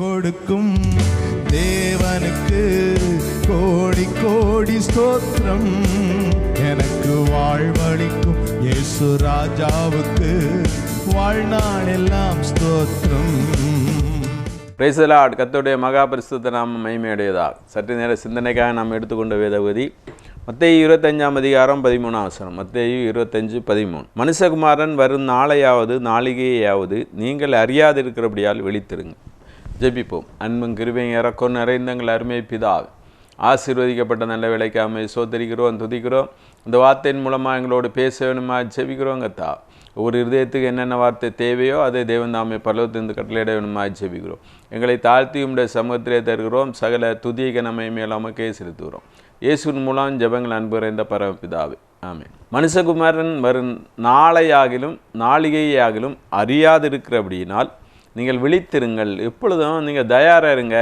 கொடுக்கும் தேவனுக்கு கோடி கோடி ஸ்தோத்திரம். எனக்கு வாழ்வழிக்கும் இயேசு ராஜாவுக்கு வாழ்நாள் எல்லாம் ஸ்தோத்திரம். பிரேசலாட் கத்தோடைய மகா பரிசுத்த நாம மகிமையுடையதா? சற்று நேர சிந்தனைக்காக நாம் எடுத்துக்கொண்ட வேதவதி மத்தேயு இருபத்தஞ்சாம் அதிகாரம் பதிமூணாம் வசனம். மத்தேயு இருபத்தஞ்சு பதிமூணு. மனுஷகுமாரன் வரும் நாளையாவது நாளிகையாவது நீங்கள் அறியாதிருக்கிறபடியால் விழித்திருங்க ஜெபிப்போம். அன்பும் கிருபையும் இறக்கம். நிறைந்தங்கள் அருமை பிதாவே ஆசீர்வதிக்கப்பட்ட நல்ல விலைக்காமை சோதரிக்கிறோம் துதிக்கிறோம். இந்த வார்த்தையின் மூலமாக எங்களோடு பேச வேணுமா? ஜெபிக்கிறோம் கத்தா. ஒரு இருதயத்துக்கு என்னென்ன வார்த்தை தேவையோ அதை தேவன் தாமே பலவத்திருந்து கட்டளையிட வேணுமா? ஜெபிக்கிறோம். எங்களை தாழ்த்தி உடைய சமூகத்திலே தருகிறோம். சகல துதிக நம்மை மேலாமக்கே செலுத்துகிறோம். இயேசுவின் மூலம் ஜெபங்கள் அன்புறைந்த பரமபிதாவே. ஆமே மனுஷகுமாரன் வரும் நாளையாகிலும் நாளிகையாகிலும் அறியாதிருக்கிறபடியினால் நீங்கள் விழித்திருங்கள். எப்பொழுதும் நீங்கள் தயாராக இருங்க.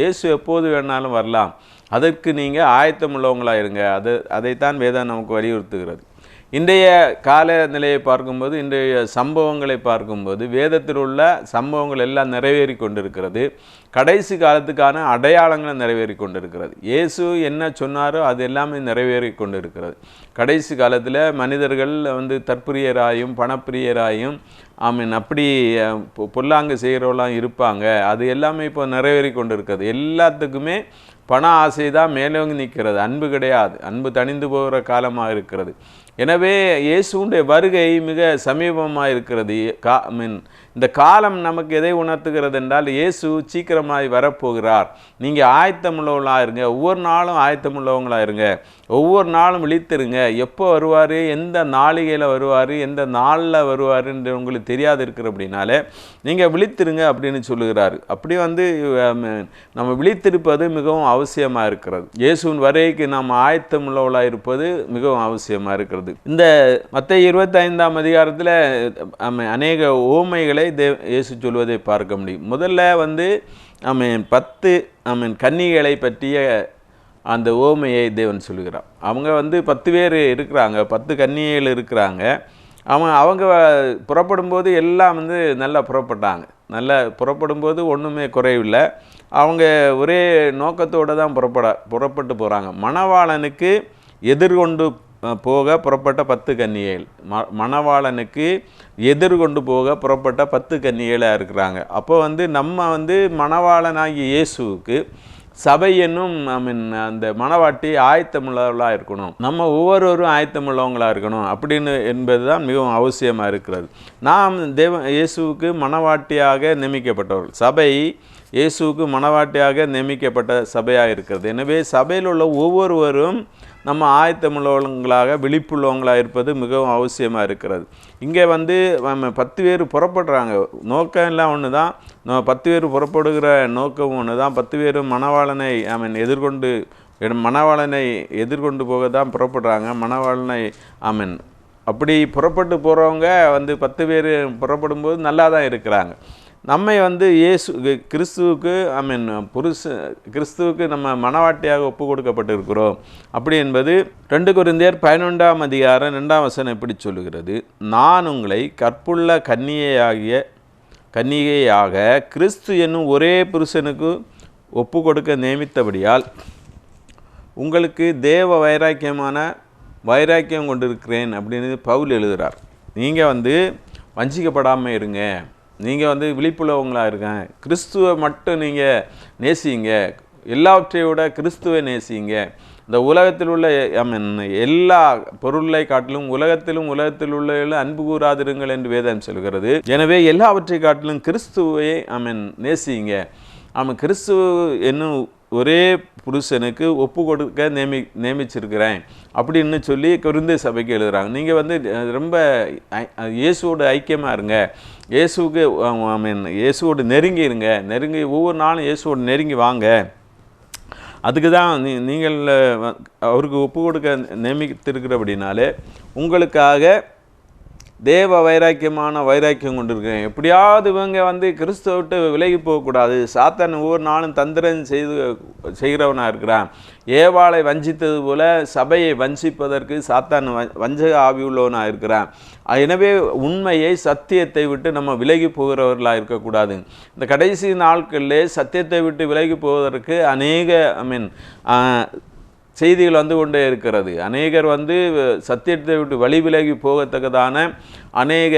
இயேசு எப்போது வேணாலும் வரலாம். அதற்கு நீங்கள் ஆயத்தம் உள்ளவங்களாக இருங்க. அது அதைத்தான் வேதம் நமக்கு வலியுறுத்துகிறது. இன்றைய கால நிலையை பார்க்கும்போது இன்றைய சம்பவங்களை பார்க்கும்போது வேதத்தில் உள்ள சம்பவங்கள் எல்லாம் நிறைவேறி கொண்டிருக்கிறது. கடைசி காலத்துக்கான அடையாளங்களை நிறைவேறி கொண்டிருக்கிறது. இயேசு என்ன சொன்னாரோ அது எல்லாமே நிறைவேறி கொண்டிருக்கிறது. கடைசி காலத்தில் மனிதர்கள் வந்து தற்பிரியராயும் பணப்பிரியராயும் ஆமீன். அப்படி பொல்லாங்கு செய்கிறவெல்லாம் இருப்பாங்க. அது எல்லாமே இப்போ நிறைவேறி கொண்டிருக்கிறது. எல்லாத்துக்குமே பண ஆசை தான் மேலோங்கி நிற்கிறது. அன்பு கிடையாது. அன்பு தணிந்து போகிற காலமாக இருக்கிறது. எனவே இயேசுடைய வருகை மிக சமீபமாக இருக்கிறது கா மீன் இந்த காலம் நமக்கு எதை உணர்த்துகிறது என்றால் இயேசு சீக்கிரமாய் வரப்போகிறார். நீங்கள் ஆயத்தமுள்ளவங்களாக இருங்க. ஒவ்வொரு நாளும் ஆயத்தமுள்ளவங்களாக இருங்க. ஒவ்வொரு நாளும் விழித்திருங்க. எப்போ வருவார்? எந்த நாளிகையில் வருவார்? எந்த நாளில் வருவார் என்று உங்களுக்கு தெரியாது இருக்கிற அப்படின்னாலே நீங்கள் விழித்திருங்க அப்படின்னு சொல்லுகிறார். அப்படி வந்து நம்ம விழித்திருப்பது மிகவும் அவசியமாக இருக்கிறது. இயேசுவின் வரைக்கு நாம் ஆயத்தமுள்ளவளாக இருப்பது மிகவும் அவசியமாக இருக்கிறது. இந்த மற்ற இருபத்தைந்தாம் அதிகாரத்தில் அநேக ஓமைகளை தே இயேசு சொல்வதை பார்க்க முடியும். முதல்ல வந்து அவன் பத்து அவன் கன்னிகளை பற்றிய அந்த ஓமையை தேவன் சொல்கிறான் அவங்க வந்து பத்து பேர் இருக்கிறாங்க பத்து கன்னிகைகள் இருக்கிறாங்க. அவங்க அவங்க புறப்படும்போது எல்லாம் வந்து நல்லா புறப்பட்டாங்க. நல்லா புறப்படும்போது ஒன்றுமே குறைவில்லை. அவங்க ஒரே நோக்கத்தோடு தான் புறப்பட புறப்பட்டு போகிறாங்க மணவாளனுக்கு எதிர்கொண்டு போக புறப்பட்ட பத்து கன்னிகைகள் ம மணவாளனுக்கு எதிர்கொண்டு போக புறப்பட்ட பத்து கன்னிகைகளாக இருக்கிறாங்க. அப்போ வந்து நம்ம வந்து மணவாளனாகிய இயேசுவுக்கு சபை என்னும் ஐ மீன் அந்த மனவாட்டி ஆயத்தமுள்ளவர்களாக இருக்கணும். நம்ம ஒவ்வொருவரும் ஆயத்தமுள்ளவங்களாக இருக்கணும் அப்படின்னு என்பது தான் மிகவும் அவசியமாக இருக்கிறது. நாம் தேவ இயேசுவுக்கு மனவாட்டியாக நியமிக்கப்பட்டவர்கள். சபை இயேசுவுக்கு மனவாட்டியாக நியமிக்கப்பட்ட சபையாக இருக்கிறது. எனவே சபையில் உள்ள ஒவ்வொருவரும் நம்ம ஆயத்தமிழவங்களாக விழிப்புள்ளவங்களாக இருப்பது மிகவும் அவசியமாக இருக்கிறது. இங்கே வந்து நம்ம பத்து பேர் புறப்படுறாங்க. நோக்கம் எல்லாம் ஒன்று தான் பத்து பேர் புறப்படுகிற நோக்கம் ஒன்று தான் பத்து பேரும் மணவாளனை ஐ மீன் எதிர்கொண்டு மனவாளனை மணவாளனை எதிர்கொண்டு போக தான் புறப்படுறாங்க. மணவாளனை ஐ மீன் அப்படி புறப்பட்டு போகிறவங்க வந்து பத்து பேர் புறப்படும்போது நல்லா தான் இருக்கிறாங்க. நம்மை வந்து இயேசு கிறிஸ்துவுக்கு ஐ மீன் புருஷ கிறிஸ்துவுக்கு நம்ம மனவாட்டியாக ஒப்பு கொடுக்கப்பட்டிருக்கிறோம் அப்படி என்பது ரெண்டு குருந்தியர் பதினொன்றாம் அதிகாரம் ரெண்டாம் வசனம் எப்படி சொல்லுகிறது? நான் உங்களை கற்புள்ள கன்னிகையாகிய கன்னிகையாக கிறிஸ்து என்னும் ஒரே புருஷனுக்கு ஒப்பு கொடுக்க நியமித்தபடியால் உங்களுக்கு தேவ வைராக்கியமான வைராக்கியம் கொண்டிருக்கிறேன் அப்படின்னு பவுல் எழுதுகிறார் நீங்கள் வந்து வஞ்சிக்கப்படாமல் இருங்க. நீங்கள் வந்து விழிப்புள்ளவங்களாக இருக்கேன் கிறிஸ்துவை மட்டும் நீங்கள் நேசிங்க. எல்லாவற்றையோட கிறிஸ்துவை நேசிங்க. இந்த உலகத்தில் உள்ள ஐ மீன் எல்லா பொருளை காட்டிலும் உலகத்திலும் உலகத்தில் உள்ள அன்பு கூறாதிருங்கள் என்று வேதம் சொல்கிறது. எனவே எல்லாவற்றை காட்டிலும் கிறிஸ்துவை ஐ மீன் நேசிங்க. ஆமாம் கிறிஸ்து என்னும் ஒரே புருஷனுக்கு ஒப்பு கொடுக்க நியமி நியமிச்சிருக்கிறேன். அப்படின்னு சொல்லி குருந்தை சபைக்கு எழுதுகிறாங்க நீங்கள் வந்து ரொம்ப இயேசுவோட ஐக்கியமாக இருங்க. இயேசுவுக்கு ஐ மீன் இயேசுவோடு நெருங்கி இருங்க. நெருங்கி ஒவ்வொரு நாளும் இயேசுவோடு நெருங்கி வாங்க. அதுக்கு தான் நீ நீங்கள் அவருக்கு ஒப்பு கொடுக்க நியமித்திருக்கிறபடினாலே உங்களுக்காக தேவ வைராக்கியமான வைராக்கியம் கொண்டிருக்கிறேன். எப்படியாவது இவங்க வந்து கிறிஸ்துவ விட்டு விலகி போகக்கூடாது. சாத்தான் ஒவ்வொரு நாளும் தந்திரம் செய்து செய்கிறவனாக இருக்கிறான். ஏவாளை வஞ்சித்தது போல சபையை வஞ்சிப்பதற்கு சாத்தான் வ- வஞ்சக ஆவி உள்ளவனாக இருக்கிறான். எனவே உண்மையை சத்தியத்தை விட்டு நம்ம விலகி போகிறவர்களாக இருக்கக்கூடாது. இந்த கடைசி நாட்களிலே சத்தியத்தை விட்டு விலகி போவதற்கு அநேக ஐ மீன் செய்திகள் வந்து கொண்டே இருக்கிறது. அநேகர் வந்து சத்தியத்தை விட்டு வழி விலகி போகத்தக்கதான அநேக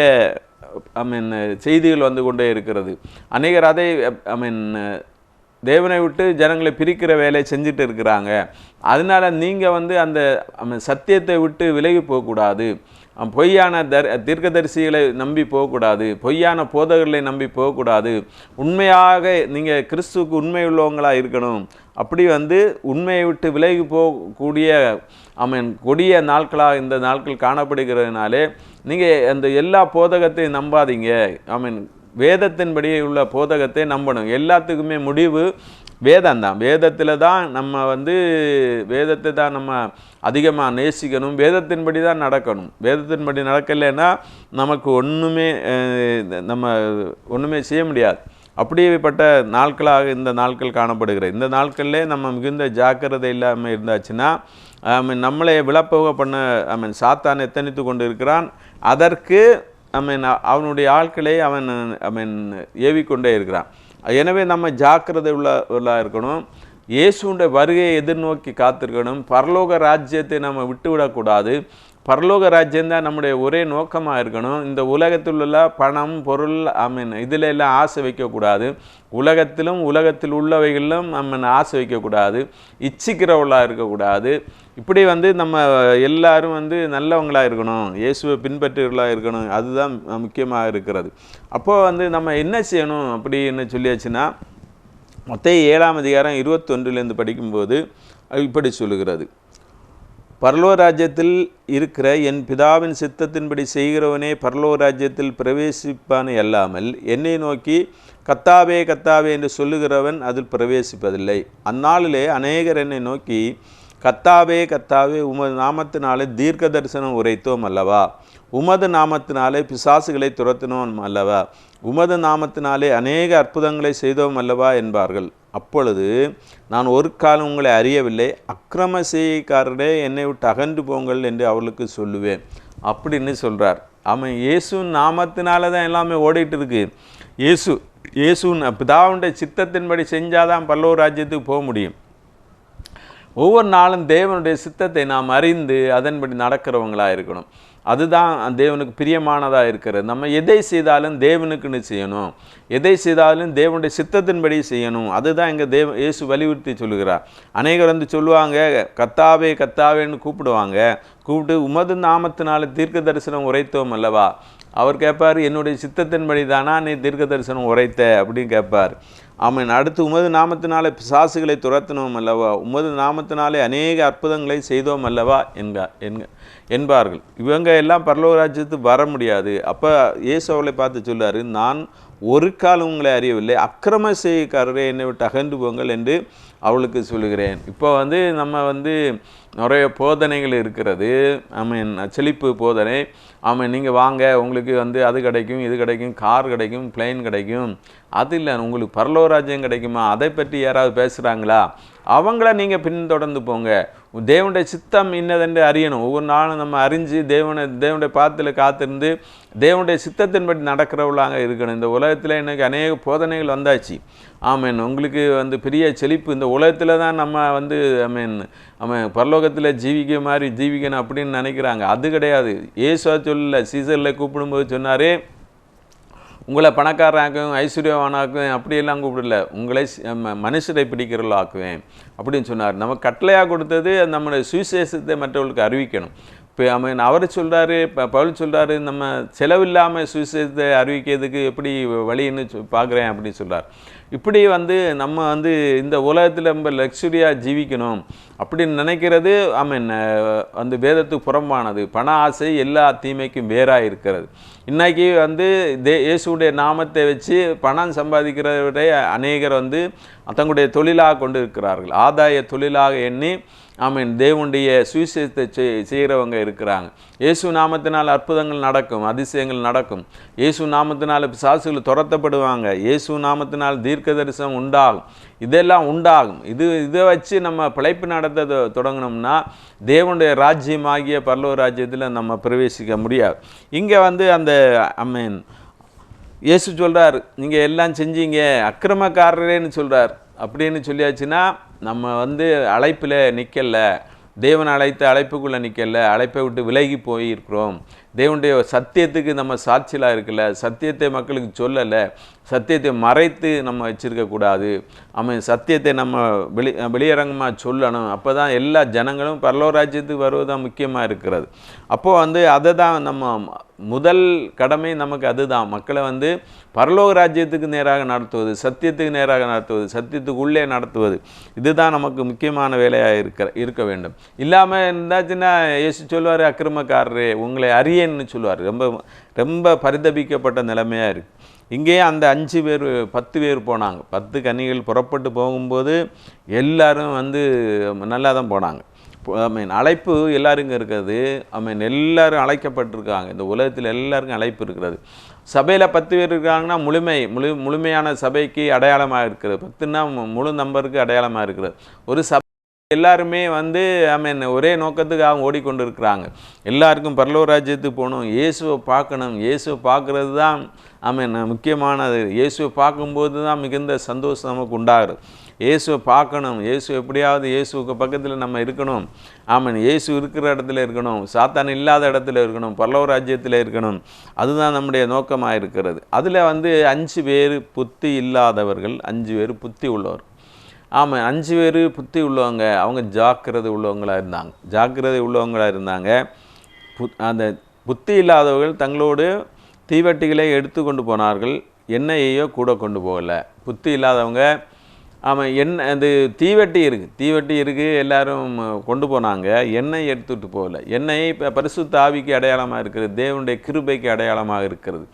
ஐ மீன் செய்திகள் வந்து கொண்டே இருக்கிறது. அநேகர் அதை ஐ மீன் தேவனை விட்டு ஜனங்களை பிரிக்கிற வேலையை செஞ்சுட்டு இருக்கிறாங்க. அதனால நீங்கள் வந்து அந்த சத்தியத்தை விட்டு விலகி போகக்கூடாது. பொய்யான தர் தீர்க்கதரிசிகளை நம்பி போகக்கூடாது பொய்யான போதகர்களை நம்பி போகக்கூடாது. உண்மையாக நீங்கள் கிறிஸ்துவுக்கு உண்மை உள்ளவங்களாக இருக்கணும். அப்படி வந்து உண்மையை விட்டு விலகி போகக்கூடிய ஆமென் கொடிய நாட்களாக இந்த நாட்கள் காணப்படுகிறதுனாலே நீங்கள் அந்த எல்லா போதகத்தையும் நம்பாதீங்க. ஐ மீன் வேதத்தின்படியே உள்ள போதகத்தை நம்பணும். எல்லாத்துக்குமே முடிவு வேதம் தான் வேதத்தில் தான் நம்ம வந்து வேதத்தை தான் நம்ம அதிகமாக நேசிக்கணும். வேதத்தின்படி தான் நடக்கணும். வேதத்தின்படி நடக்கலைன்னா நமக்கு ஒன்றுமே நம்ம ஒன்றுமே செய்ய முடியாது. அப்படிப்பட்ட நாட்களாக இந்த நாட்கள் காணப்படுகிற இந்த நாட்களில் நம்ம மிகுந்த ஜாக்கிரதை இல்லாமல் இருந்தாச்சுன்னா ஐ மீன் நம்மளை விளப்போக பண்ண ஐ மீன் சாத்தான் எத்தனித்து கொண்டு இருக்கிறான் அதற்கு ஐ மீன் அவனுடைய ஆட்களை அவன் ஐ மீன் ஏவிக்கொண்டே இருக்கிறான். எனவே நம்ம ஜாக்கிரதை உள்ள இருக்கணும். இயேசுடைய வருகையை எதிர்நோக்கி காத்திருக்கணும். பரலோக ராஜ்யத்தை நம்ம விட்டுவிடக்கூடாது. பரலோக ராஜ்யம் தான் நம்முடைய ஒரே நோக்கமாக இருக்கணும். இந்த உலகத்தில் உள்ள பணம் பொருள் ஐ மீன் இதில் எல்லாம் ஆசை வைக்கக்கூடாது. உலகத்திலும் உலகத்தில் உள்ளவைகளிலும் நம்ம ஆசை வைக்கக்கூடாது. இச்சிக்கிறவளாக இருக்கக்கூடாது. இப்படி வந்து நம்ம எல்லாரும் வந்து நல்லவங்களாக இருக்கணும். இயேசுவை பின்பற்றுகளாக இருக்கணும். அதுதான் முக்கியமாக இருக்கிறது. அப்போது வந்து நம்ம என்ன செய்யணும் அப்படின்னு சொல்லியாச்சுன்னா மொத்த ஏழாம் அதிகாரம் இருபத்தொன்றுலேருந்து படிக்கும்போது இப்படி சொல்லுகிறது. பரலோ ராஜ்யத்தில் இருக்கிற என் பிதாவின் சித்தத்தின்படி செய்கிறவனே பரலோ ராஜ்யத்தில் பிரவேசிப்பானே அல்லாமல் என்னை நோக்கி கத்தாவே கத்தாவே என்று சொல்லுகிறவன் அதில் பிரவேசிப்பதில்லை. அந்நாளிலே அநேகர் என்னை நோக்கி கத்தாவே கத்தாவே உமது நாமத்தினாலே தீர்க்க தரிசனம் உரைத்தோம் அல்லவா? உமது நாமத்தினாலே பிசாசுகளை துரத்தினோம் அல்லவா? உமது நாமத்தினாலே அநேக அற்புதங்களை செய்தோம் அல்லவா என்பார்கள். அப்பொழுது நான் ஒரு காலம் உங்களை அறியவில்லை அக்கிரம செய்கைக்காரரே என்னை விட்டு அகன்று போங்கள் என்று அவர்களுக்கு சொல்லுவேன் அப்படின்னு சொல்கிறார் அவன் இயேசு நாமத்தினால தான் எல்லாமே ஓடிட்டு இருக்கு. இயேசு இயேசுன்னு பிதாவுடைய சித்தத்தின்படி செஞ்சாதான் பல்லவ ராஜ்யத்துக்கு போக முடியும். ஒவ்வொரு நாளும் தேவனுடைய சித்தத்தை நாம் அறிந்து அதன்படி நடக்கிறவங்களாக இருக்கணும். அதுதான் தேவனுக்கு பிரியமானதாக இருக்கிறது. நம்ம எதை செய்தாலும் தேவனுக்குன்னு செய்யணும். எதை செய்தாலும் தேவனுடைய சித்தத்தின்படி செய்யணும். அதுதான் எங்கள் தேவ இயேசு வலியுறுத்தி சொல்லுகிறார். அநேகர் வந்து சொல்லுவாங்க கத்தாவே கத்தாவேன்னு கூப்பிடுவாங்க. கூப்பிட்டு உமது நாமத்தினால தீர்க்க தரிசனம் உரைத்தோம் அல்லவா? அவர் கேட்பார் என்னுடைய சித்தத்தின்படி தானா நீ தீர்க்க தரிசனம் உரைத்த? அப்படின்னு கேட்பார். அவன் அடுத்து உமது நாமத்தினாலே பிசாசுகளை துரத்தினோம் அல்லவா? உமது நாமத்தினாலே அநேக அற்புதங்களை செய்தோம் அல்லவா? என்க என்க என்பார்கள். இவங்க எல்லாம் பரலோக வர முடியாது. அப்போ இயேசு அவளை பார்த்து சொல்றாரு நான் ஒரு காலம் உங்களை அறியவில்லை. அக்கிரம செய்யக்காரரே என்னை விட்டு அகன்று போங்கள் என்று அவளுக்கு சொல்லுகிறேன். இப்போ வந்து நம்ம வந்து நிறைய போதனைகள் இருக்கிறது. ஐ மீன் செழிப்பு போதனை. ஆமாம் நீங்கள் வாங்க உங்களுக்கு வந்து அது கிடைக்கும் இது கிடைக்கும் கார் கிடைக்கும் பிளெயின் கிடைக்கும். அது இல்லை உங்களுக்கு பரலோராஜ்யம் கிடைக்குமா? அதை பற்றி யாராவது பேசுகிறாங்களா அவங்கள நீங்கள் பின்தொடர்ந்து போங்க. தேவனுடைய சித்தம் இன்னதென்று அறியணும். ஒவ்வொரு நாளும் நம்ம அறிஞ்சு தேவனை தேவனுடைய பாத்தில் காத்திருந்து தேவனுடைய சித்தத்தின்படி நடக்கிறவளாக இருக்கணும். இந்த உலகத்தில் எனக்கு அநேக போதனைகள் வந்தாச்சு. ஆமீன். உங்களுக்கு வந்து பெரிய செழிப்பு. இந்த உலகத்தில் தான் நம்ம வந்து ஐ மீன் அவன் பரலோகத்தில் ஜீவிக்க மாதிரி ஜீவிக்கணும் அப்படின்னு நினைக்கிறாங்க. அது கிடையாது. ஏசுவா சொல்லல சீசரில் கூப்பிடும்போது சொன்னாரே உங்களை பணக்காரராக்குவேன் ஐஸ்வர்யவானாக்குவேன் அப்படியெல்லாம் கூப்பிடல. உங்களை ம- மனுஷரை பிடிக்கிறவளாக்குவேன் அப்படின்னு சொன்னார். நம்ம கட்டளையாக கொடுத்தது நம்மளுடைய சுவிசேஷத்தை மற்றவர்களுக்கு அறிவிக்கணும். இப்போ அவன் அவர் சொல்கிறாரு இப்போ பவுல் சொல்கிறாரு நம்ம செலவில்லாமல் சுவிசேஷத்தை அறிவிக்கிறதுக்கு எப்படி வழின்னு பார்க்குறேன் அப்படின்னு சொல்கிறார் இப்படி வந்து நம்ம வந்து இந்த உலகத்தில் நம்ம லக்ஸுரியாக ஜீவிக்கணும் அப்படின்னு நினைக்கிறது ஐ மீன் வந்து வேதத்துக்கு புறம்பானது. பண ஆசை எல்லா தீமைக்கும் வேறாக இருக்கிறது இன்றைக்கி வந்து தே இயேசுடைய நாமத்தை வச்சு பணம் சம்பாதிக்கிறவரை அநேகர் வந்து தங்களுடைய தொழிலாக கொண்டு இருக்கிறார்கள் ஆதாய தொழிலாக எண்ணி ஆமீன் தேவனுடைய சுவிசேஷத்தை செய்- செய்கிறவங்க இருக்கிறாங்க. இயேசு நாமத்தினால் அற்புதங்கள் நடக்கும் அதிசயங்கள் நடக்கும். இயேசு நாமத்தினால் சாசுகள் துரத்தப்படுவாங்க. இயேசு நாமத்தினால் தீர்க்க தரிசனம் உண்டாகும். இதெல்லாம் உண்டாகும். இது இதை வச்சு நம்ம பிழைப்பு நடத்த தொடங்கினோம்னா தேவனுடைய ராஜ்யமாகிய பல்லவ ராஜ்யத்தில் நம்ம பிரவேசிக்க முடியாது. இங்கே வந்து அந்த ஐ மீன் இயேசு சொல்கிறார் நீங்கள் எல்லாம் செஞ்சீங்க அக்கிரமக்காரரேன்னு சொல்கிறார் அப்படின்னு சொல்லியாச்சுன்னா நம்ம வந்து அழைப்பில் நிற்கலை தேவன் அழைத்த அழைப்புக்குள்ளே நிற்கல அழைப்பை விட்டு விலகி போயிருக்கிறோம். தேவனுடைய சத்தியத்துக்கு நம்ம சாட்சியலாக இருக்கல சத்தியத்தை மக்களுக்கு சொல்லலை சத்தியத்தை மறைத்து நம்ம வச்சிருக்கக்கூடாது அவன் சத்தியத்தை நம்ம வெளி வெளியரங்கமாக சொல்லணும். அப்போ தான் எல்லா ஜனங்களும் பரலோராஜ்யத்துக்கு வருவது தான் முக்கியமாக இருக்கிறது. அப்போது வந்து அதை தான் நம்ம முதல் கடமை நமக்கு அதுதான். மக்களை வந்து பரலோக ராஜ்யத்துக்கு நேராக நடத்துவது சத்தியத்துக்கு நேராக நடத்துவது சத்தியத்துக்கு உள்ளே நடத்துவது இதுதான் நமக்கு முக்கியமான வேலையாக இருக்க இருக்க வேண்டும். இல்லாமல் இருந்தாச்சுன்னா இயேசு சொல்லுவார் அக்கிரமக்காரரே உங்களை அறியேன்னு சொல்லுவார். ரொம்ப ரொம்ப பரிதபிக்கப்பட்ட நிலைமையாக இருக்குது இங்கேயே அந்த அஞ்சு பேர் பத்து பேர் போனாங்க. பத்து கன்னிகள் புறப்பட்டு போகும்போது எல்லாரும் வந்து நல்லா தான் போனாங்க. ஐ மீன் அழைப்பு எல்லாருக்கும் இருக்கிறது ஐ மீன் எல்லோரும் அழைக்கப்பட்டிருக்காங்க. இந்த உலகத்தில் எல்லாருக்கும் அழைப்பு இருக்கிறது. சபையில் பத்து பேர் இருக்காங்கன்னா முழுமை முழு முழுமையான சபைக்கு அடையாளமாக இருக்கிறது. பத்துன்னா மு- முழு நம்பருக்கு அடையாளமாக இருக்கிறது. ஒரு சபை எல்லாருமே வந்து ஐ மீன் ஒரே நோக்கத்துக்காக ஓடிக்கொண்டு இருக்கிறாங்க எல்லாருக்கும் பரலோக ராஜ்யத்துக்கு போகணும். இயேசுவை பார்க்கணும். இயேசுவை பார்க்குறது தான் ஐ மீன் முக்கியமானது. இயேசுவை பார்க்கும்போது தான் மிகுந்த சந்தோஷம் நமக்கு உண்டாகிறது. இயேசுவை பார்க்கணும். இயேசு எப்படியாவது இயேசுவுக்கு பக்கத்தில் நம்ம இருக்கணும். ஆமாம் இயேசு இருக்கிற இடத்துல இருக்கணும். சாத்தான் இல்லாத இடத்துல இருக்கணும். பல்லவ ராஜ்யத்தில் இருக்கணும். அதுதான் நம்முடைய நோக்கமாக இருக்கிறது. அதில் வந்து அஞ்சு பேர் புத்தி இல்லாதவர்கள் அஞ்சு பேர் புத்தி உள்ளவர். ஆமாம் அஞ்சு பேர் புத்தி உள்ளவங்க அவங்க ஜாக்கிரதை உள்ளவங்களாக இருந்தாங்க. ஜாக்கிரதை உள்ளவங்களாக இருந்தாங்க. புத் அந்த புத்தி இல்லாதவர்கள் தங்களோடு தீவட்டிகளை எடுத்து கொண்டு போனார்கள். எண்ணெயையோ கூட கொண்டு போகலை. புத்தி இல்லாதவங்க ஆமாம் எண்ணெய் அது தீவெட்டி இருக்குது தீவெட்டி இருக்குது எல்லோரும் கொண்டு போனாங்க. எண்ணெய் எடுத்துகிட்டு போகல. எண்ணெய் இப்போ பரிசுத்த ஆவிக்கு அடையாளமாக இருக்கிறது தேவனுடைய கிருபைக்கு அடையாளமாக இருக்கிறது.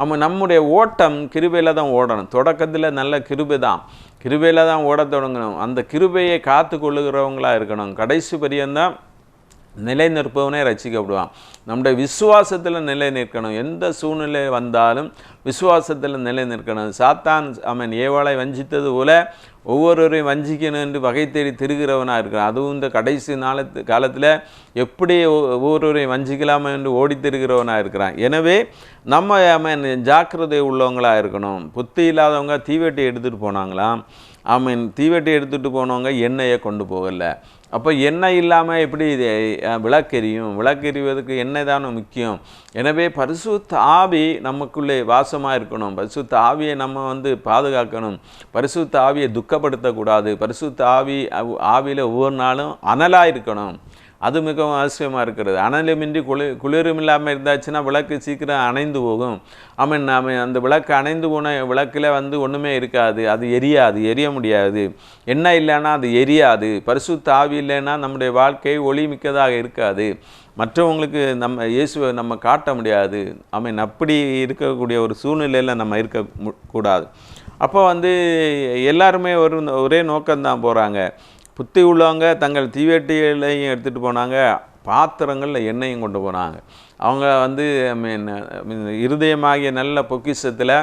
ஆமாம் நம்முடைய ஓட்டம் கிருபையில் தான் ஓடணும். தொடக்கத்தில் நல்ல கிருபை தான். கிருபையில் தான் ஓடத் தொடங்கணும். அந்த கிருபையை காத்து கொள்ளுகிறவங்களாக இருக்கணும். கடைசி பரியந்தான் நிலை நிற்பவனே ரசிக்கப்படுவான். நம்முடைய விசுவாசத்தில் நிலை நிற்கணும். எந்த சூழ்நிலை வந்தாலும் விசுவாசத்தில் நிலை நிற்கணும். சாத்தான் அவன் ஏவாளை வஞ்சித்தது போல ஒவ்வொருவரையும் வஞ்சிக்கணும் என்று வகை தேடி திருகிறவனாக இருக்கிறான். அதுவும் இந்த கடைசி நாளத்து காலத்தில் எப்படி ஒ- ஒவ்வொருவரையும் வஞ்சிக்கலாமா என்று ஓடி திருகிறவனாக இருக்கிறான். எனவே நம்ம அவன் ஜாக்கிரதை உள்ளவங்களாக இருக்கணும். புத்தி இல்லாதவங்க தீவெட்டி எடுத்துகிட்டு போனாங்களாம். அவன் தீவெட்டி எடுத்துகிட்டு போனவங்க எண்ணெயை கொண்டு போகலை. அப்போ எண்ணெய் இல்லாமல் எப்படி இது விளக்கெரியும் விளக்கெறிவதற்கு எண்ணெய் தானே முக்கியம். எனவே பரிசுத்த ஆவி நமக்குள்ளே வாசமாக இருக்கணும். பரிசுத்த ஆவியை நம்ம வந்து பாதுகாக்கணும். பரிசுத்த ஆவியை துக்கப்படுத்தக்கூடாது. பரிசுத்த ஆவி ஆவியில் ஒவ்வொரு நாளும் அனலாக இருக்கணும். அது மிகவும் அவசியமாக இருக்கிறது. அனலுமின்றி குளிர் குளிரும் இல்லாமல் இருந்தாச்சுன்னா விளக்கு சீக்கிரம் அணைந்து போகும். ஆமாம் நாம் அந்த விளக்கு அணைந்து போன விளக்கில் வந்து ஒன்றுமே இருக்காது. அது எரியாது எரிய முடியாது. என்ன இல்லைன்னா அது எரியாது. பரிசு தாவி இல்லைன்னா நம்முடைய வாழ்க்கை ஒளி மிக்கதாக இருக்காது. மற்றவங்களுக்கு நம்ம இயேசுவை நம்ம காட்ட முடியாது. ஆமீன் அப்படி இருக்கக்கூடிய ஒரு சூழ்நிலையில் நம்ம இருக்க மு- கூடாது. அப்போ வந்து எல்லாருமே ஒரு ஒரே நோக்கம்தான் போகிறாங்க புத்தி உள்ளவங்க தங்கள் தீவெட்டிகளையும் எடுத்துகிட்டு போனாங்க. பாத்திரங்களில் எண்ணெயும் கொண்டு போனாங்க. அவங்க வந்து மீன் இருதயமாகிய நல்ல பொக்கிஷத்தில்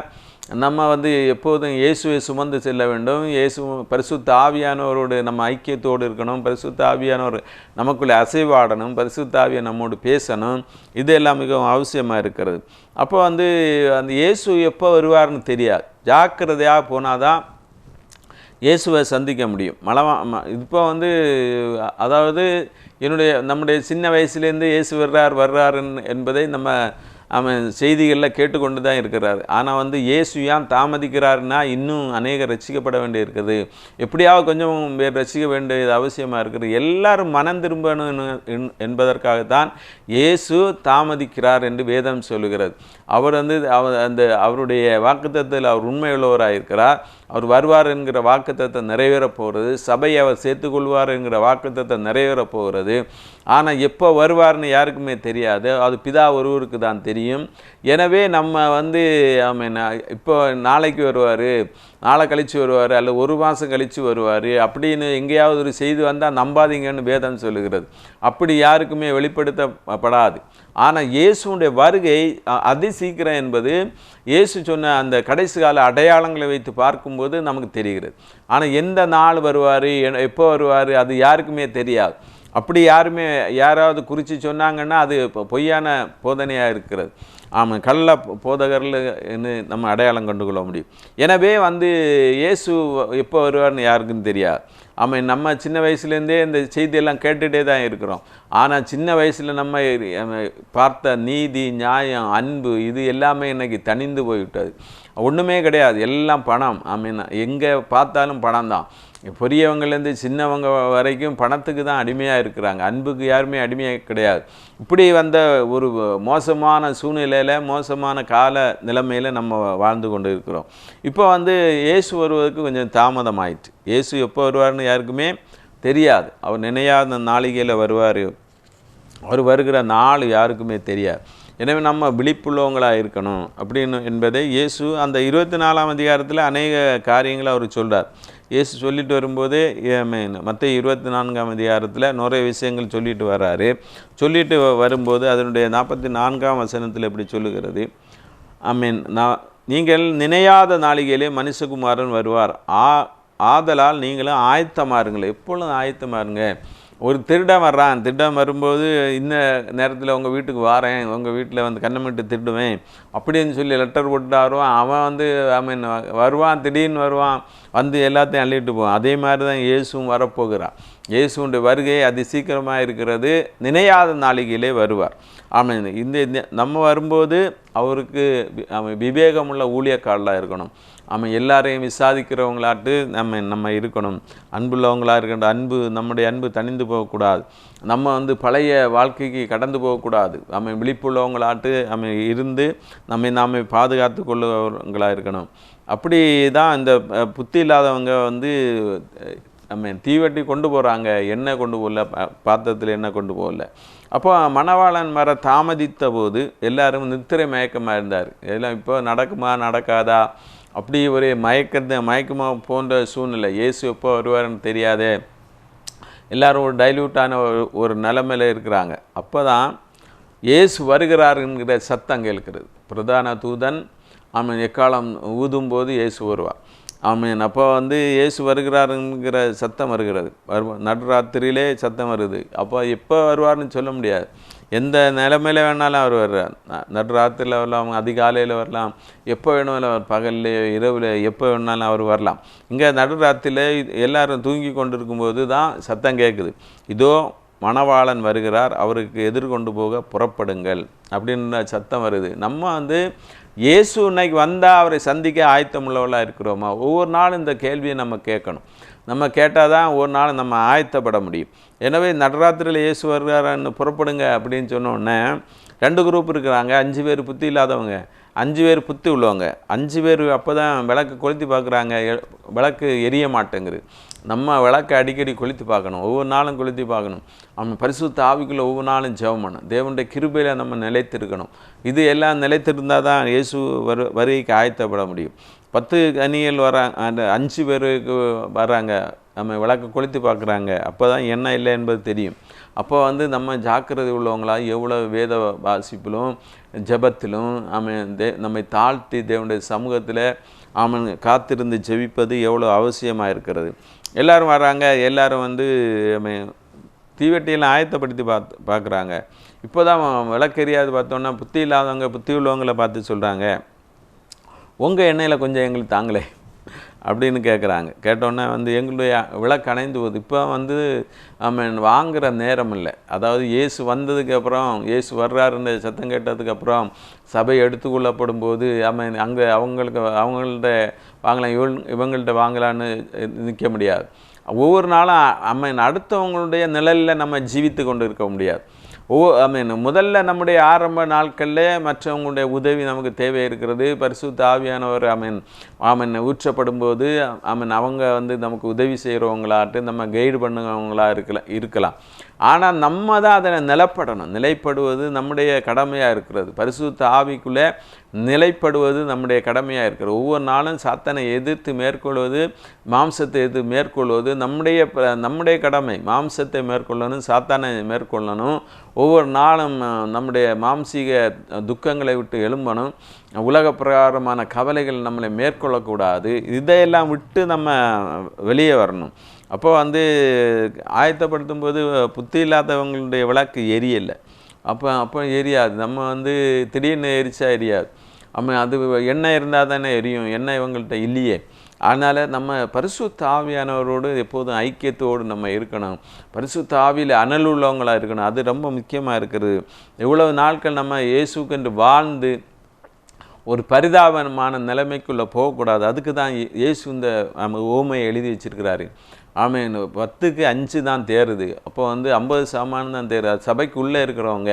நம்ம வந்து எப்போதும் இயேசுவை சுமந்து செல்ல வேண்டும். இயேசு பரிசுத்த ஆவியானவரோடு நம்ம ஐக்கியத்தோடு இருக்கணும். பரிசுத்த ஆவியானவர் நமக்குள்ளே அசைவாடணும் பரிசுத்த ஆவியை நம்மோடு பேசணும். இது எல்லாம் மிகவும் அவசியமாக இருக்கிறது. அப்போ வந்து அந்த இயேசு எப்போ வருவார்னு தெரியாது. ஜாக்கிரதையாக போனாதான் இயேசுவை சந்திக்க முடியும். மலவா ம- இப்போ வந்து அதாவது என்னுடைய நம்முடைய சின்ன வயசுலேருந்து இயேசு வர்றார் வர்றார் என்பதை நம்ம அவன் செய்திகளில் கேட்டுக்கொண்டு தான் இருக்கிறார். ஆனால் வந்து இயேசு ஏன் தாமதிக்கிறாருன்னா இன்னும் அநேகர் ரசிக்கப்பட வேண்டியிருக்குது. எப்படியாவது கொஞ்சம் பேர் ரசிக்க வேண்டியது அவசியமாக இருக்குது. எல்லாரும் மனம் திரும்பணும் என்- என்பதற்காகத்தான் இயேசு தாமதிக்கிறார் என்று வேதம் சொல்லுகிறது. அவர் வந்து அவர் அந்த அவருடைய வாக்குத்தத்தில் அவர் உண்மையுள்ளவராக இருக்கிறார் அவர் வருவார் என்கிற வாக்குத்தத்தை நிறைவேறப் போகிறது சபையை அவர் சேர்த்துக்கொள்வார் என்கிற வாக்குத்தத்தை நிறைவேறப் போகிறது ஆனால் எப்போ வருவார்னு யாருக்குமே தெரியாது. அது பிதா ஒருவருக்கு தான் தெரியும். எனவே நம்ம வந்து ஐ மீன் இப்போ நாளைக்கு வருவார். நாளை கழித்து வருவார் அல்ல ஒரு மாதம் கழித்து வருவார். அப்படின்னு எங்கேயாவது ஒரு செய்தி வந்தால் நம்பாதீங்கன்னு வேதம் சொல்லுகிறது. அப்படி யாருக்குமே வெளிப்படுத்தப்படாது. ஆனால் இயேசுடைய வருகை அ- அதி சீக்கிரம் என்பது இயேசு சொன்ன அந்த கடைசி கால அடையாளங்களை வைத்து பார்க்கும்போது நமக்கு தெரிகிறது. ஆனால் எந்த நாள் வருவார் எப்போ வருவார் அது யாருக்குமே தெரியாது. அப்படி யாருமே யாராவது குறித்து சொன்னாங்கன்னா அது இப்போ பொய்யான போதனையாக இருக்கிறது. ஆமாம் கள்ள போதகர்னு நம்ம அடையாளம் கண்டு கொள்ள முடியும். எனவே வந்து இயேசு எப்போ வருவார்னு யாருக்கும் தெரியாது. ஆமாம் நம்ம சின்ன வயசுலேருந்தே இந்த செய்தியெல்லாம் கேட்டுகிட்டே தான் இருக்கிறோம். ஆனால் சின்ன வயசில் நம்ம பார்த்த நீதி நியாயம் அன்பு இது எல்லாமே இன்றைக்கி தணிந்து போய்விட்டது. ஒன்றுமே கிடையாது. எல்லாம் பணம். ஐ மீன் எங்கே பார்த்தாலும் பணம் தான் பெரியவங்கலேருந்து சின்னவங்க வரைக்கும் பணத்துக்கு தான் அடிமையாக இருக்கிறாங்க. அன்புக்கு யாருமே அடிமையாக கிடையாது. இப்படி வந்த ஒரு மோசமான சூழ்நிலையில் மோசமான கால நிலைமையில் நம்ம வாழ்ந்து கொண்டு இருக்கிறோம். இப்போ வந்து இயேசு வருவதற்கு கொஞ்சம் தாமதம் ஆயிடுச்சு இயேசு எப்போ வருவார்னு யாருக்குமே தெரியாது. அவர் நினையாத நாளிகையில் வருவார். அவர் வருகிற நாள் யாருக்குமே தெரியாது. எனவே நம்ம விழிப்புள்ளவங்களாக இருக்கணும் அப்படின்னு என்பதை இயேசு அந்த இருபத்தி நாலாம் அதிகாரத்தில் அநேக காரியங்களை அவர் சொல்கிறார் இயேசு சொல்லிட்டு வரும்போது மற்ற இருபத்தி நான்காம் அதிகாரத்தில் நிறைய விஷயங்கள் சொல்லிட்டு வர்றாரு சொல்லிட்டு வ- வரும்போது அதனுடைய நாற்பத்தி நான்காம் வசனத்தில் இப்படி சொல்லுகிறது. ஐ மீன் நான் நீங்கள் நினையாத நாளிகையிலே மனுஷகுமாரன் வருவார். ஆ ஆதலால் நீங்களும் ஆயத்தமாருங்கள். எப்பொழுதும் ஆயத்தமாருங்க. ஒரு திருடன் வர்றான். திருடன் வரும்போது இந்த நேரத்தில் உங்கள் வீட்டுக்கு வாரேன். உங்கள் வீட்டில் வந்து கண்ணமிட்டு திருடுவேன். அப்படின்னு சொல்லி லெட்டர் போட்டு வருவான் அவன் வந்து ஐ மீன் வருவான் திடீர்னு வருவான். வந்து எல்லாத்தையும் அள்ளிட்டு போவான். அதே மாதிரி தான் இயேசுவும் வரப்போகிறான் இயேசுடைய வருகை அதி சீக்கிரமாக இருக்கிறது. நினையாத நாளிகையிலே வருவார். ஆமாம் இந்த இந்த- நம்ம வரும்போது அவருக்கு அவன் விவேகமுள்ள ஊழியக்காரலாக இருக்கணும். அவன் எல்லாரையும் விசாதிக்கிறவங்களாட்டு நம்ம நம்ம இருக்கணும். அன்புள்ளவங்களாக இருக்கணும் அன்பு நம்முடைய அன்பு தணிந்து போகக்கூடாது. நம்ம வந்து பழைய வாழ்க்கைக்கு கடந்து போகக்கூடாது. நம்ம விழிப்புள்ளவங்களாட்டு நம்ம இருந்து நம்மை நாம் பாதுகாத்து கொள்ளுவங்களாக இருக்கணும். அப்படி தான் இந்த புத்தி இல்லாதவங்க வந்து நம்ம தீவெட்டி கொண்டு போகிறாங்க என்ன கொண்டு போகல. பாத்திரத்தில் என்ன கொண்டு போகல. அப்போ மணவாளன் வர தாமதித்த போது எல்லாரும் நித்திரை மயக்கமாக இருந்தார். எல்லாம் இப்போ நடக்குமா நடக்காதா? அப்படி ஒரு மயக்கத்தை மயக்கமாக போன்ற சூழ்நிலை. இயேசு எப்போ வருவாருன்னு தெரியாதே. எல்லாரும் ஒரு டைல்யூட்டான ஒரு ஒரு நிலமையில் இருக்கிறாங்க. அப்போ தான் இயேசு வருகிறாருங்கிற சத்தம் கேட்கிறது. பிரதான தூதன் அவன் எக்காலம் ஊதும்போது இயேசு வருவார். ஆமீன். அப்போ வந்து இயேசு வருகிறாருங்கிற சத்தம் வருகிறது. வருவா நடுராத்திரியிலே சத்தம் வருது. அப்போ எப்போ வருவார்னு சொல்ல முடியாது. எந்த நிலைமையில வேணாலும் அவர் வர்றார். நடுராத்திரியில் வரலாம் அதிகாலையில் வரலாம் எப்போ வேணாலும் அவர் பகல்லையோ இரவில் எப்போ வேணாலும் அவர் வரலாம். இங்கே நடுராத்திரியில் எல்லாரும் தூங்கி கொண்டிருக்கும்போது தான் சத்தம் கேட்குது. இதோ மணவாளன் வருகிறார் அவருக்கு எதிர்கொண்டு போக புறப்படுங்கள் அப்படின்ற சத்தம் வருது. நம்ம வந்து இயேசு இன்னைக்கு வந்தால் அவரை சந்திக்க ஆயத்தமுள்ளவளாக இருக்கிறோமா? ஒவ்வொரு நாளும் இந்த கேள்வியை நம்ம கேட்கணும். நம்ம கேட்டால் தான் ஒரு நாள் நம்ம ஆயத்தப்பட முடியும். எனவே நடராத்திரியில் இயேசு வருகிறாரன்னு புறப்படுங்க அப்படின்னு சொன்னோடனே ரெண்டு குரூப் இருக்கிறாங்க. அஞ்சு பேர் புத்தி இல்லாதவங்க அஞ்சு பேர் புத்தி உள்ளவங்க. அஞ்சு பேர் அப்போ தான் விளக்கு கொளுத்தி பார்க்குறாங்க. விளக்கு எரிய மாட்டேங்குது. நம்ம விளக்கை அடிக்கடி கொளுத்தி பார்க்கணும் ஒவ்வொரு நாளும் கொளுத்தி பார்க்கணும். அவன் பரிசுத்த ஆவிக்குள்ளே ஒவ்வொரு நாளும் ஜெபம் பண்ணணும். தேவனுடைய கிருபையில் நம்ம நிலைத்திருக்கணும். இது எல்லாம் நிலைத்திருந்தால் தான் இயேசு வரு வருகைக்கு ஆயத்தப்பட முடியும். பத்து கனிகள் வராங்க அந்த அஞ்சு பேருக்கு வர்றாங்க. நம்ம விளக்கு கொளுத்தி பார்க்குறாங்க. அப்போ தான் என்ன இல்லை என்பது தெரியும். அப்போ வந்து நம்ம ஜாக்கிரதை உள்ளவங்களா எவ்வளோ வேத வாசிப்பிலும் ஜெபத்திலும் அவன் தே நம்மை தாழ்த்தி தேவனுடைய சமூகத்தில் அவன் காத்திருந்து ஜெபிப்பது எவ்வளோ அவசியமாக இருக்கிறது. எல்லாரும் வராங்க எல்லோரும் வந்து தீவெட்டியெல்லாம் ஆயத்தப்படுத்தி பார்த்து பார்க்குறாங்க இப்போ தான் விளக்கெரியாது பார்த்தோன்னா புத்தி இல்லாதவங்க புத்தி உள்ளவங்களை பார்த்து சொல்கிறாங்க உங்கள் எண்ணெயில் கொஞ்சம் எங்களுக்கு தாங்களே. அப்படின்னு கேட்குறாங்க கேட்டோன்னே வந்து எங்களுடைய விளக்கு அணைந்து போகுது இப்போ வந்து நம்ம வாங்குகிற நேரம் இல்லை. அதாவது இயேசு வந்ததுக்கப்புறம் இயேசு வர்றாருன்ற சத்தம் கேட்டதுக்கப்புறம் சபை எடுத்துக்கொள்ளப்படும் போது அவன் அங்கே அவங்களுக்கு அவங்கள்ட்ட வாங்கலாம் இவங்க இவங்கள்ட்ட வாங்கலான்னு நிற்க முடியாது. ஒவ்வொரு நாளும் அம்மன் அடுத்தவங்களுடைய நிழலில் நம்ம ஜீவித்து கொண்டு இருக்க முடியாது. ஓ ஐ மீன் முதல்ல நம்முடைய ஆரம்ப நாட்களில் மற்றவங்களுடைய உதவி நமக்கு தேவை இருக்கிறது. பரிசுத்த ஆவியானவர் ஐ மீன் ஆமன் ஊற்றப்படும் போது ஐ மீன் அவங்க வந்து நமக்கு உதவி செய்கிறவங்களாட்டு நம்ம கைடு பண்ணுறவங்களா இருக்கலாம் இருக்கலாம். ஆனால் நம்ம தான் அதில் நிலப்படணும். நிலைப்படுவது நம்முடைய கடமையாக இருக்கிறது. பரிசுத்த ஆவிக்குள்ளே நிலைப்படுவது நம்முடைய கடமையாக இருக்கிறது. ஒவ்வொரு நாளும் சாத்தனை எதிர்த்து மேற்கொள்வது மாம்சத்தை எதிர்த்து மேற்கொள்வது நம்முடைய ப- நம்முடைய கடமை. மாம்சத்தை மேற்கொள்ளணும் சாத்தானை மேற்கொள்ளணும். ஒவ்வொரு நாளும் நம்முடைய மாம்சீக துக்கங்களை விட்டு எழும்பணும். உலக பிரகாரமான கவலைகள் நம்மளை மேற்கொள்ளக்கூடாது. இதையெல்லாம் விட்டு நம்ம வெளியே வரணும். அப்போ வந்து ஆயத்தப்படுத்தும் போது புத்தி இல்லாதவங்களுடைய விளக்கு எரியலை. அப்போ அப்போ எரியாது. நம்ம வந்து திடீர்னு எரிச்சா எரியாது. நம்ம அது எண்ணெய் இருந்தால் தானே எரியும். எண்ணெய் இவங்கள்ட்ட இல்லையே. அதனால் நம்ம பரிசு தாவியானவரோடு எப்போதும் ஐக்கியத்தோடு நம்ம இருக்கணும். பரிசு தாவியில் அனல் உள்ளவங்களாக இருக்கணும். அது ரொம்ப முக்கியமாக இருக்கிறது இவ்வளவு நாட்கள் நம்ம இயேசுக்கென்று வாழ்ந்து ஒரு பரிதாபமான நிலைமைக்குள்ளே போகக்கூடாது. அதுக்கு தான் இயேசு இந்த நம்ம ஓமையை எழுதி வச்சிருக்கிறாரு. ஆமென். பத்துக்கு அஞ்சு தான் தேருது அப்போ வந்து ஐம்பது சமானம் தான் தேருது அது சபைக்கு உள்ளே இருக்கிறவங்க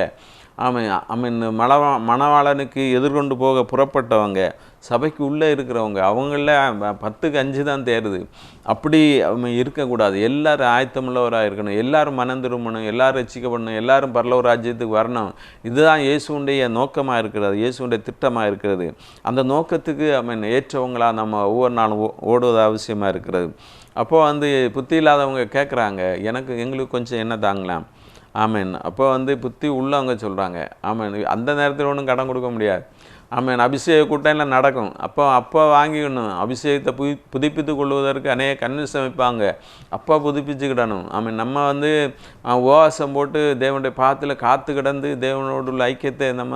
அவன் அவன் மணவா மணவாளனுக்கு எதிர்கொண்டு போக புறப்பட்டவங்க சபைக்கு உள்ளே இருக்கிறவங்க அவங்கள பத்துக்கு அஞ்சு தான் தேருது. அப்படி அவன் இருக்கக்கூடாது. எல்லாரும் ஆயத்தமுள்ளவராக இருக்கணும். எல்லாரும் மனம் திரும்பணும். எல்லாரும் ரசிக்கப்படணும் எல்லாரும் பரலவ ராஜ்யத்துக்கு வரணும். இதுதான் இயேசுடைய நோக்கமாக இருக்கிறது. இயேசுடைய திட்டமாக இருக்கிறது. அந்த நோக்கத்துக்கு அவன் ஏற்றவங்களாக நம்ம ஒவ்வொரு நாளும் ஓ- ஓடுவது அவசியமாக இருக்கிறது. அப்போது வந்து புத்தி இல்லாதவங்க கேட்குறாங்க எனக்கு எங்களுக்கு கொஞ்சம் என்ன தாங்கலாம்? ஆமேன். அப்போ வந்து புத்தி உள்ளவங்க சொல்கிறாங்க ஆமேன். அந்த நேரத்தில் ஒன்றும் கடன் கொடுக்க முடியாது. ஆமேன். அபிஷேக கூட்டம்லாம் நடக்கும். அப்போ அப்போ வாங்கிக்கணும். அபிஷேகத்தை புதி புதுப்பித்து கொள்வதற்கு அநேக கன்வின்ஸ் அமைப்பாங்க அப்போ புதுப்பிச்சுக்கிடணும். ஆமீன். நம்ம வந்து உபவாசம் போட்டு தேவனுடைய பாத்தில் காத்து கிடந்து தேவனோடு உள்ள ஐக்கியத்தை நம்ம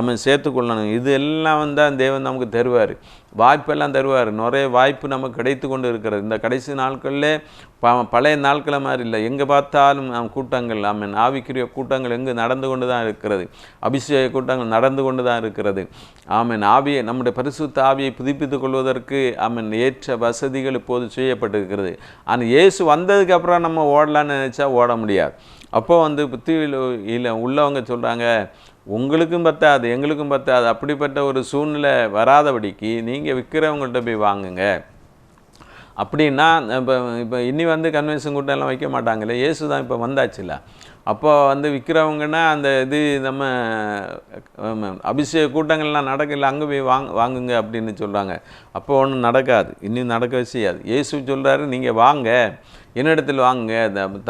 அவன் சேர்த்துக்கொள்ளணும் இது எல்லாம் வந்து தேவன் நமக்கு தருவார். வாய்ப்பெல்லாம் தருவார். நிறைய வாய்ப்பு நமக்கு கிடைத்து கொண்டு இருக்கிறது. இந்த கடைசி நாட்களில் ப பழைய நாட்களை மாதிரி இல்லை. எங்கே பார்த்தாலும் நம் கூட்டங்கள் ஆமென் ஆவிக்குரிய கூட்டங்கள் எங்கு நடந்து கொண்டு தான் இருக்கிறது. அபிஷேக கூட்டங்கள் நடந்து கொண்டு தான் இருக்கிறது. ஆமன். ஆவியை நம்முடைய பரிசுத்த ஆவியை புதுப்பித்துக் கொள்வதற்கு ஆமன் ஏற்ற வசதிகள் இப்போது செய்யப்பட்டிருக்கிறது. ஆனால் இயேசு வந்ததுக்கு அப்புறம் நம்ம ஓடலான்னு நினச்சா ஓட முடியாது. அப்போ வந்து புத்தியில் இல்லை உள்ளவங்க சொல்கிறாங்க உங்களுக்கும் பத்தாது எங்களுக்கும் பத்தாது. அப்படிப்பட்ட ஒரு சூழ்நிலை வராதபடிக்கு நீங்கள் விற்கிறவங்கள்ட்ட போய் வாங்குங்க. அப்படின்னா இப்போ இப்போ இனி வந்து கன்வென்ஷன் கூட்டம் எல்லாம் வைக்க மாட்டாங்களே ஏசு தான் இப்போ வந்தாச்சுல்ல. அப்போ வந்து விற்கிறவங்கன்னா அந்த இது நம்ம அபிஷேக கூட்டங்கள்லாம் நடக்கல அங்கே போய் வாங்க வாங்குங்க அப்படின்னு சொல்கிறாங்க அப்போ ஒன்றும் நடக்காது. இன்னும் நடக்க செய்யாது. இயேசு சொல்கிறாரு நீங்கள் வாங்க. என்னிடத்தில் வாங்குங்க.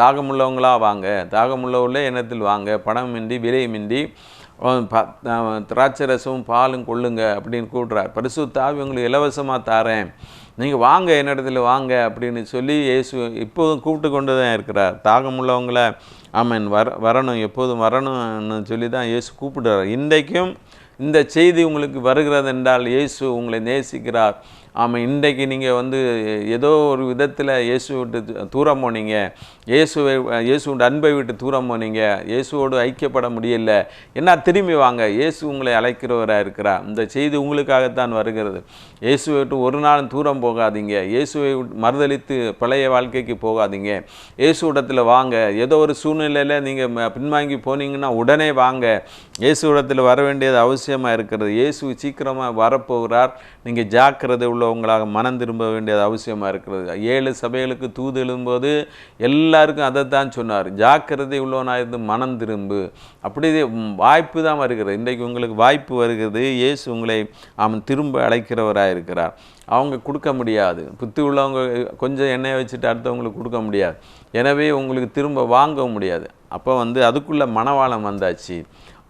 தாகமுள்ளவங்களாக வாங்க. தாகமுள்ளவர்களே என்னிடத்தில் வாங்க. பணமின்றி விலையுமின்றி திராட்சை ரசமும் பாலும் கொள்ளுங்க அப்படின்னு கூடுறார் பரிசு தாவி உங்களுக்கு இலவசமாக தாரேன். நீங்கள் வாங்க என்னிடத்தில் வாங்க அப்படின்னு சொல்லி இயேசு இப்போதும் கூப்பிட்டு கொண்டு தான் இருக்கிறார். தாகம் உள்ளவங்கள ஆமென் வர வரணும் எப்போதும் வரணும்னு சொல்லி தான் இயேசு கூப்பிடுறார். இன்றைக்கும் இந்த செய்தி உங்களுக்கு வருகிறது என்றால் இயேசு உங்களை நேசிக்கிறார். ஆமாம் இன்றைக்கு நீங்கள் வந்து ஏதோ ஒரு விதத்தில் இயேசு விட்டு தூரம் போனீங்க. இயேசுவை இயேசுவோட அன்பை விட்டு தூரம் போனீங்க. இயேசுவோடு ஐக்கியப்பட முடியல. என்ன திரும்பி வாங்க. இயேசு உங்களை அழைக்கிறவராக இருக்கிறார் இந்த செய்தி உங்களுக்காகத்தான் வருகிறது. இயேசுவை விட்டு ஒரு நாளும் தூரம் போகாதீங்க. இயேசுவை விட்டு பழைய வாழ்க்கைக்கு போகாதீங்க. இயேசுவிடத்தில் வாங்க. ஏதோ ஒரு சூழ்நிலையில் நீங்கள் பின்வாங்கி போனீங்கன்னா உடனே வாங்க. இயேசுவிடத்தில் வர வேண்டியது அவசியமாக இருக்கிறது. இயேசு சீக்கிரமாக வரப்போகிறார். நீங்கள் ஜாக்கிரதை உள்ள உள்ளவங்களாக மனம் திரும்ப வேண்டியது அவசியமாக இருக்கிறது. ஏழு சபைகளுக்கு தூது எழுதும்போது எல்லாருக்கும் அதை தான் சொன்னார். ஜாக்கிரதை உள்ளவனாக இருந்து மனம் திரும்பு. அப்படி வாய்ப்பு தான் வருகிறது. இன்றைக்கு உங்களுக்கு வாய்ப்பு வருகிறது. இயேசு உங்களை அவன் திரும்ப அழைக்கிறவராக இருக்கிறார். அவங்க கொடுக்க முடியாது. புத்தி உள்ளவங்க கொஞ்சம் எண்ணெயை வச்சுட்டு அடுத்தவங்களுக்கு கொடுக்க முடியாது. எனவே உங்களுக்கு திரும்ப வாங்க முடியாது. அப்போ வந்து அதுக்குள்ளே மனவாளம் வந்தாச்சு.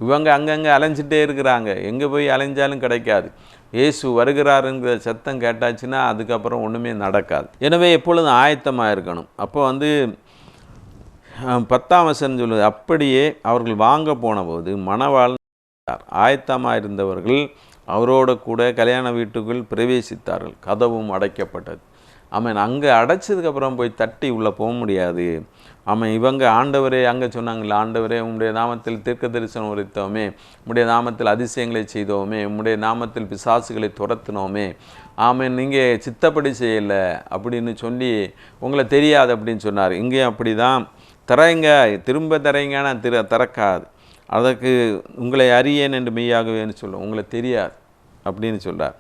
இவங்க அங்கங்கே அலைஞ்சிட்டே இருக்கிறாங்க. எங்கே போய் அலைஞ்சாலும் கிடைக்காது. இயேசு வருகிறாருங்கிற சத்தம் கேட்டாச்சுன்னா அதுக்கப்புறம் ஒன்றுமே நடக்காது. எனவே எப்பொழுதும் ஆயத்தமாக இருக்கணும். அப்போ வந்து பத்தாம் வசனம் சொல்லுது அப்படியே அவர்கள் வாங்க போனபோது மணவாளன் ஆயத்தமாக இருந்தவர்கள் அவரோட கூட கல்யாண வீட்டுக்குள் பிரவேசித்தார்கள். கதவும் அடைக்கப்பட்டது. அவன் அங்கே அடைச்சதுக்கப்புறம் போய் தட்டி உள்ளே போக முடியாது. அவன் இவங்க ஆண்டவரே அங்கே சொன்னாங்களே ஆண்டவரே உம்முடைய நாமத்தில் தீர்க்க தரிசனம் உரைத்தோமே உம்முடைய நாமத்தில் அதிசயங்களை செய்தோமே உம்முடைய நாமத்தில் பிசாசுகளை துரத்தினோமே. ஆமாம் நீங்கள் சித்தப்படி செய்யலை அப்படின்னு சொல்லி உங்களை தெரியாது அப்படின்னு சொன்னார். இங்கேயும் அப்படி தான் தரைங்க திரும்ப நான் திற திறக்காது. அதற்கு உங்களை அறியேன் என்று மெய்யாகவேன்னு சொல்லும். உங்களை தெரியாது அப்படின்னு சொல்கிறார்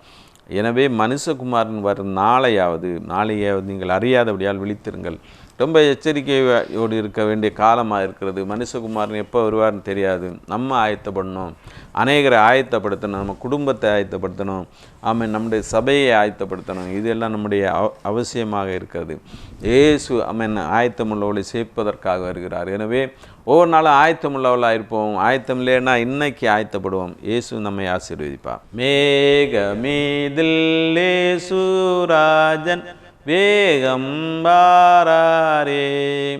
எனவே மனுஷகுமாரன் வரும் நாளையாவது நாளையாவது நீங்கள் அறியாதபடியால் விழித்திருங்கள். ரொம்ப எச்சரிக்கையோடு இருக்க வேண்டிய காலமாக இருக்கிறது. மனுஷகுமாரன் எப்போ வருவார்னு தெரியாது. நம்ம ஆயத்தப்படணும். அநேகரை ஆயத்தப்படுத்தணும். நம்ம குடும்பத்தை ஆயத்தப்படுத்தணும். ஆமாம் நம்முடைய சபையை ஆயத்தப்படுத்தணும். இதெல்லாம் நம்முடைய அவ அவசியமாக இருக்கிறது. ஏசு அமன் ஆயத்தமுள்ளவளை சேர்ப்பதற்காக வருகிறார். எனவே ஒவ்வொரு நாளும் ஆயத்தமுள்ளவளாக இருப்போம் ஆயத்தம் இல்லைன்னா இன்னைக்கு ஆயத்தப்படுவோம். இயேசு நம்மை ஆசீர்வதிப்பார். மேக மீதில் லேசுராஜன் வேகம் பாராரே.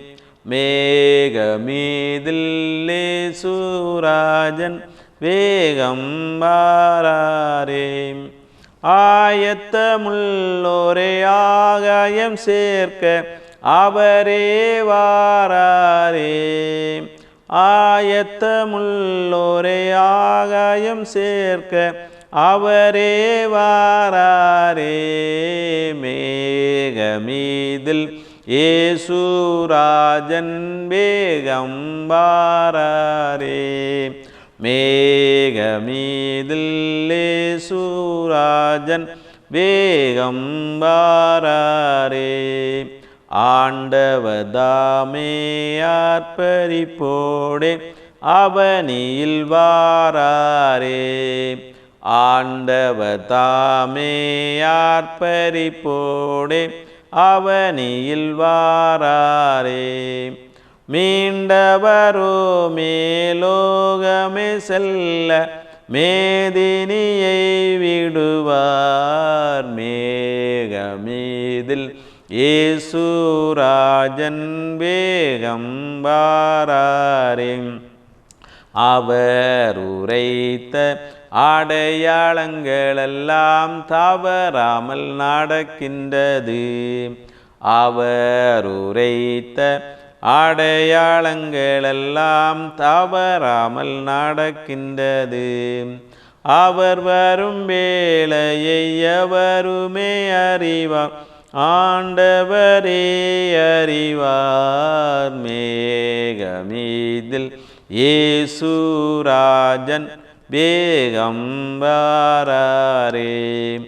மேகமீதில்லே சூராஜன் வேகம் பாராரே. ஆயத்தமுள்ளோரே ஆகாயம் சேர்க்க அவரே வாராரே. ஆயத்தமுள்ளோரே ஆகாயம் சேர்க்க அவரே வாராரே மேகமீதில் ஏசுராஜன் வேகம் வாராரே. மேகமீதில் ஏசுராஜன் வேகம் வாராரே. ஆண்டவதாமே ஆர்ப்பரிப்போடே அவனியில் வாராரே. ஆண்டவதாமே ஆர்ப்பரிப்போடே அவனியில் வாராரே. மீண்டவரோ மேலோகமே செல்ல மேதினியை விடுவார் மேகமீதில். ஏசுராஜன் வேகம் வாராரே. அவர் உரைத்த அடையாளங்களெல்லாம் தவறாமல் நடக்கின்றது. அவர் உரைத்த அடையாளங்களெல்லாம் தவறாமல் நடக்கின்றது. அவர் வரும் வேளையை எவருமே அறிவார் ஆண்டவரே அறிவார். மேகமீதில் ஏசுராஜன் வேகம் வாராரே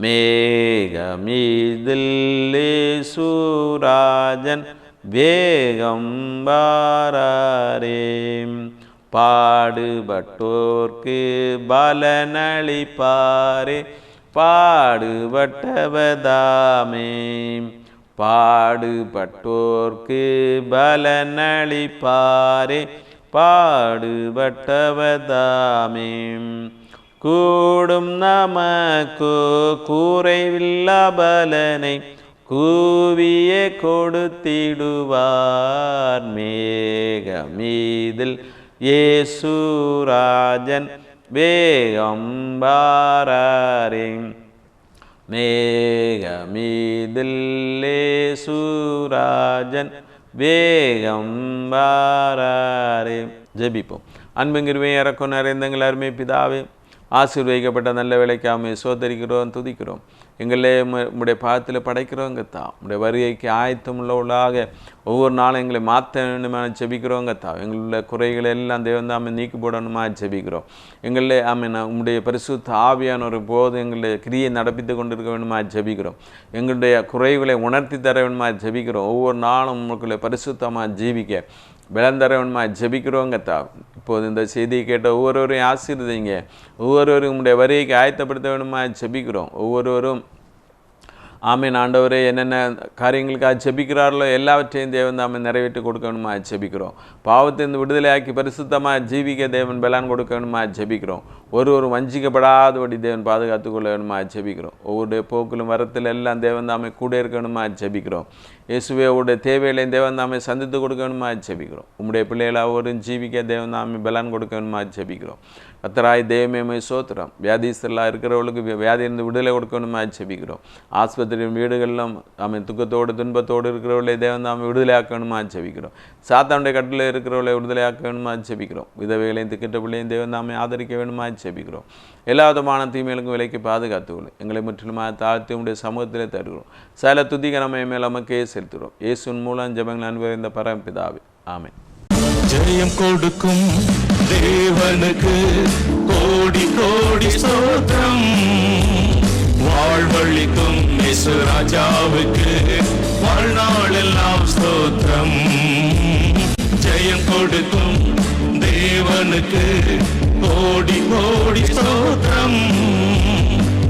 மேகமீதில் ஏசுராஜன் வேகம் வாராரே பாடுபட்டோர்க்கு பலனளிப்பாரே. பாடுபட்டவதாமே. பாடுபட்டோர்க்கு பலனளிப்பாரே. பாடுபட்டவதாமே கூடும் நமக்கு கூரைவில்லா பலனை கூவிய கொடுத்திடுவார் மேகமீதில் ஏசுராஜன் வேகம் பாரே மேகமீதில் ஏசுராஜன் வேகம் பாரே ஜெபிப்போம். அன்புங்கிருவே இறக்கும் நிறைந்தங்கள் அருமை பிதாவே ஆசீர்வதிக்கப்பட்ட நல்ல வேலைக்காமை சோதரிக்கிறோம் துதிக்கிறோம். எங்களே உடைய பாதத்தில் படைக்கிறோங்கத்தா. உடைய வருகைக்கு ஆயத்தம் உள்ளவளாக ஒவ்வொரு நாளும் எங்களை மாற்ற வேண்டுமா ஜெபிக்கிறோங்கத்தா. எங்களுடைய குறைகளை எல்லாம் தேவந்தாமை நீக்கி போடணுமா ஜெபிக்கிறோம். எங்களே ஆமீன் உங்களுடைய பரிசுத்த ஆவியான ஒரு போது எங்களுடைய கிரியை நடப்பித்து கொண்டிருக்க வேண்டுமா ஜெபிக்கிறோம். எங்களுடைய குறைகளை உணர்த்தி தர வேண்டுமா ஜெபிக்கிறோம். ஒவ்வொரு நாளும் உங்களுடைய பரிசுத்தமாக ஜீவிக்க. விளந்தரவன்மா ஜெபிக்கிறோங்கத்தா இப்போது இந்த செய்தியை கேட்ட ஒவ்வொருவரையும் ஆசீர்வதிங்க. ஒவ்வொருவரும் உங்களுடைய வரிக்கு ஆயத்தப்படுத்த வேணுமா ஜெபிக்கிறோம். ஒவ்வொருவரும் ஆமீன் ஆண்டவரே என்னென்ன காரியங்களுக்காக ஜெபிக்கிறார்களோ எல்லாவற்றையும் தேவன் தாமே நிறைவேற்றி கொடுக்கணுமா ஜெபிக்கிறோம். பாவத்திலிருந்து விடுதலையாக்கி பரிசுத்தமாக ஜீவிக்க தேவன் பலன் கொடுக்கணுமா ஜெபிக்கிறோம். ஒரு ஒரு வஞ்சிக்கப்படாதபடி தேவன் பாதுகாத்து கொள்ள வேணுமா ஜெபிக்கிறோம். ஒவ்வொரு போக்கிலும் வரத்தில் எல்லாம் தேவன் தாமே கூட இருக்கணுமா ஜெபிக்கிறோம். இயேசுவே தேவையிலையும் தேவன் நாமே சந்தித்து கொடுக்கணுமா ஜெபிக்கிறோம். உம்முடைய பிள்ளைகளாக ஒரு ஜீவிக்க தேவன் நாமே பலன் கொடுக்கணுமா ஜெபிக்கிறோம். கத்தராய் தேவமே சோத்திரம். வியாதிஸ்தலாக இருக்கிறவங்களுக்கு வியாதியிலிருந்து விடுதலை கொடுக்கணுமா ஜெபிக்கிறோம். ஆஸ்பத்திரி வீடுகளிலும் அவன் துக்கத்தோடு துன்பத்தோடு இருக்கிறவர்களை தேவன் தாமே விடுதலையாக்கணுமா ஜெபிக்கிறோம். சாத்தானுடைய கட்டில் இருக்கிறவர்களை விடுதலையாக்கணுமா ஜெபிக்கிறோம். விதவைகளையும் திக்கிட்ட பிள்ளையும் தேவன் தாமே ஆதரிக்க வேணுமா ஜெபிக்கிறோம். எல்லா விதமான தீமைகளுக்கும் விலைக்கு பாதுகாத்துக்கொள்ளும் எங்களை முற்றிலுமாக தாழ்த்தி உடைய சமூகத்திலே தருகிறோம். சில துதிக நம்ம மேல் நமக்கே செலுத்துகிறோம். இயேசுன் மூலம் ஜபங்கள் அன்பு இந்த பரம்பிதாவே. ஆமேன். ஜெயம் கொடுக்கும் தேவனுக்கு கோடி கோடி ஸ்தோத்திரம். வாழ்வழிக்கும் இசு ராஜாவுக்கு வாழ்நாளெல்லாம் ஸ்தோத்திரம். ஜெயம் கொடுக்கும் தேவனுக்கு கோடி கோடி ஸ்தோத்திரம்.